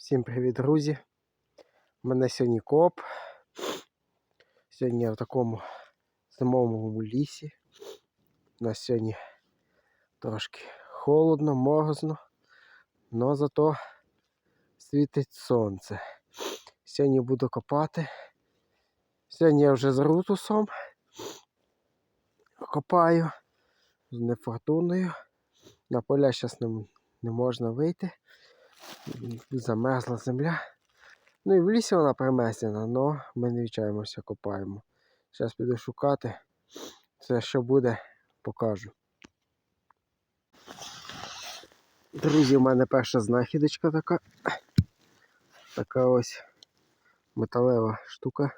Всім привіт, друзі! Мене сьогодні коп. Сьогодні я в такому зимовому лісі. У нас сьогодні трошки холодно, морозно, але зато світить сонце. Сьогодні буду копати. Сьогодні я вже з рутусом копаю з нефортуною. На поля зараз не, не можна вийти замерзла земля. Ну і в лісі вона примесена, але ми не відчаємося, копаємо. Зараз піду шукати. Все, що буде, покажу. Друзі, у мене перша знахідочка така. Така ось металева штука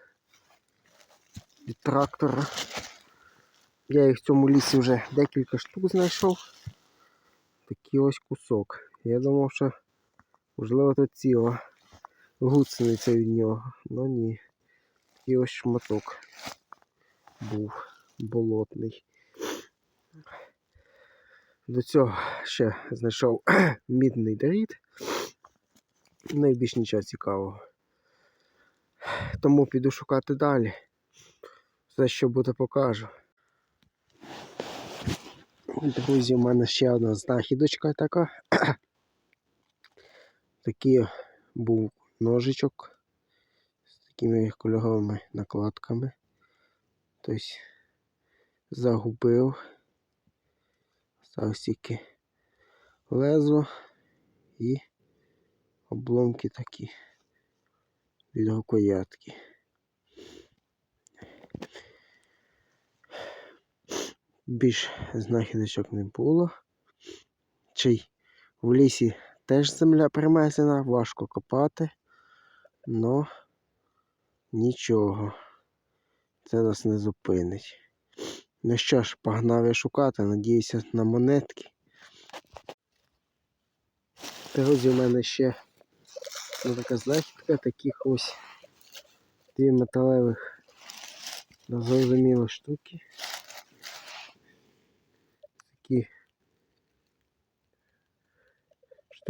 від трактора. Я їх в цьому лісі вже декілька штук знайшов. Такий ось кусок. Я думав, що Можливо, тут ціла гуцениця від нього. Ну ні. Такий ось шматок був болотний. До цього ще знайшов мідний дріт. Ну і більш нічого цікавого. Тому піду шукати далі. Все, що буде, покажу. Друзі, у мене ще одна знахідочка така. Такий був ножичок з такими кольоровими накладками. Тобто загубив. Став тільки лезо і обломки такі від рукоятки. Більш знахідочок не було. Чий в лісі Теж земля примесена, важко копати, но нічого. Це нас не зупинить. Ну що ж, погнав я шукати, надіюся на монетки. Друзі, у мене ще ну, така знахідка таких ось дві металевих зрозумілі штуки. Такі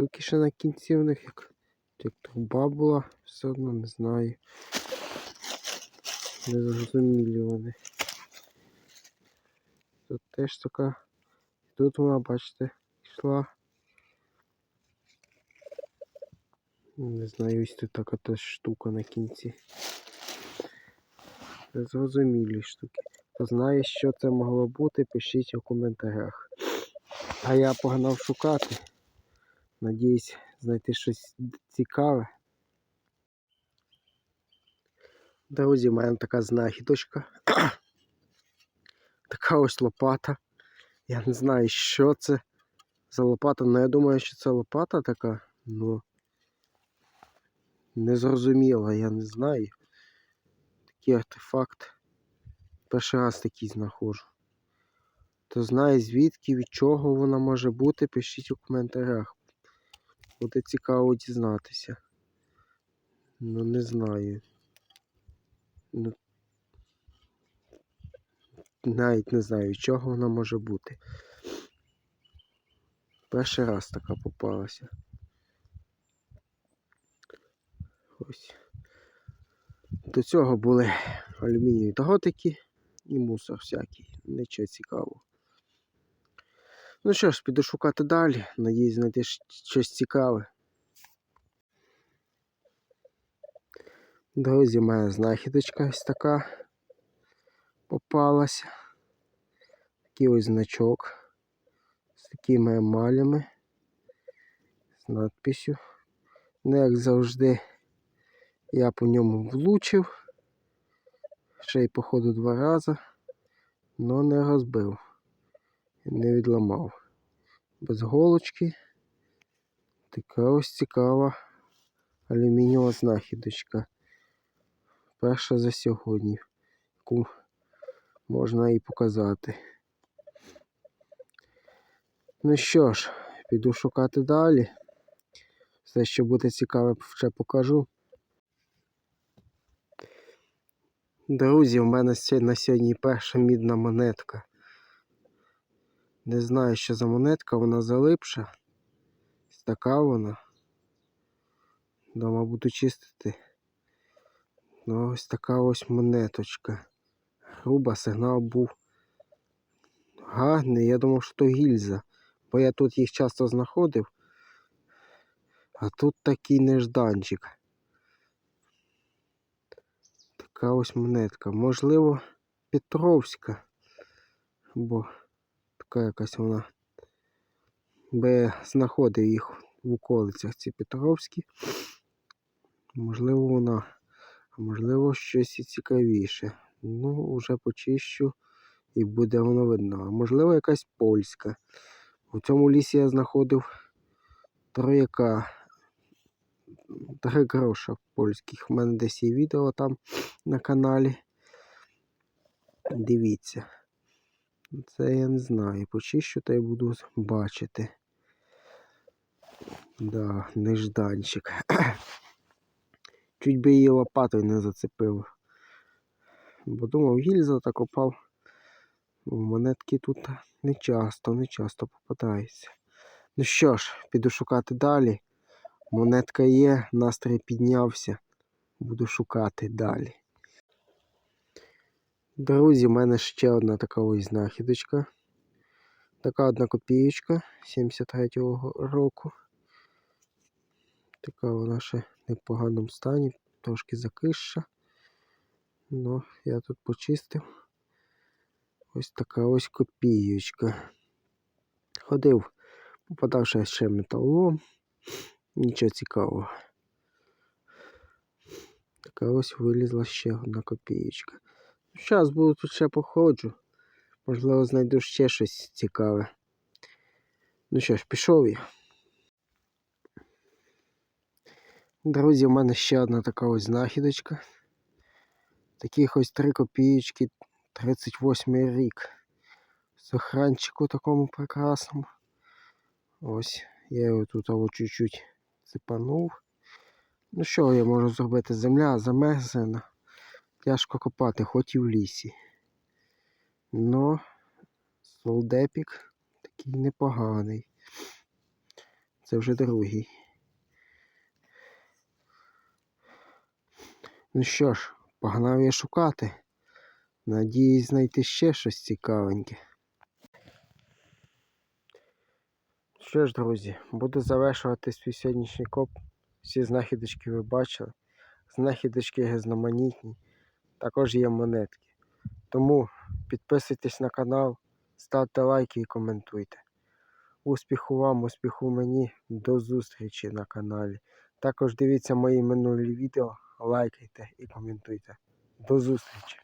штуки ще на кінці в них, як, як труба була, все одно не знаю. Не зрозумілі вони. Тут теж така. Тут вона, бачите, йшла. Не знаю, ось тут така теж штука на кінці. Незрозумілі штуки. Хто знає, що це могло бути, пишіть у коментарях. А я погнав шукати. Надіюсь знайти щось цікаве. Друзі, в мене така знахідочка. така ось лопата. Я не знаю, що це за лопата, але я думаю, що це лопата така, ну незрозуміла, я не знаю. Такий артефакт. Перший раз такий знаходжу. Хто знає звідки, від чого вона може бути, пишіть у коментарях. Буде цікаво дізнатися. Ну не знаю. Ну, навіть не знаю, чого вона може бути. Перший раз така попалася. Ось. До цього були алюмінієві дротики і мусор всякий. Нічого цікавого. Ну що ж, піду шукати далі. Надіюсь знайти щось цікаве. Друзі, моя знахідочка ось така попалася. Такий ось значок з такими емалями, з надписю. Ну, як завжди, я по ньому влучив. Ще й, походу, два рази, але не розбив не відламав. Без голочки. Така ось цікава алюмінієва знахідочка. Перша за сьогодні, яку можна і показати. Ну що ж, піду шукати далі. Все, що буде цікаве, ще покажу. Друзі, у мене на сьогодні перша мідна монетка. Не знаю, що за монетка, вона залипша. Така вона. Дома буду чистити. Ну, ось така ось монеточка. Груба, сигнал був гарний. Я думав, що то гільза. Бо я тут їх часто знаходив. А тут такий нежданчик. Така ось монетка. Можливо, Петровська. Бо така якась вона. Бо я знаходив їх в околицях ці Петровські. Можливо, вона. А можливо, щось і цікавіше. Ну, вже почищу і буде воно видно. А можливо, якась польська. У цьому лісі я знаходив трояка. Три гроша польських. У мене десь є відео там на каналі. Дивіться. Це я не знаю. Почищу та й буду бачити. Да, нежданчик. Чуть би її лопатою не зацепив. Бо думав, гільза так опав. Монетки тут не часто, не часто попадаються. Ну що ж, піду шукати далі. Монетка є, настрій піднявся. Буду шукати далі. Друзі, в мене ще одна така ось знахідочка. Така одна копієчка 73-го року. Така вона ще в непоганому стані, трошки закисша. Ну, я тут почистив. Ось така ось копієчка. Ходив, попадавши ще металолом. Нічого цікавого. Така ось вилізла ще одна копієчка. Зараз буду тут ще походжу. Можливо, знайду ще щось цікаве. Ну що ж, пішов я. Друзі, в мене ще одна така ось знахідочка. Таких ось три копієчки 38 рік. Сохранчику такому прекрасному. Ось, я його тут ось чуть-чуть цепанув. Ну що я можу зробити? Земля замерзена. Тяжко копати, хоч і в лісі. Но солдепік такий непоганий. Це вже другий. Ну що ж, погнав я шукати. Надіюсь знайти ще щось цікавеньке. Що ж, друзі, буду завершувати свій сьогоднішній коп. Всі знахідочки ви бачили. Знахідочки різноманітні. Також є монетки. Тому підписуйтесь на канал, ставте лайки і коментуйте. Успіху вам, успіху мені, до зустрічі на каналі. Також дивіться мої минулі відео, лайкайте і коментуйте. До зустрічі!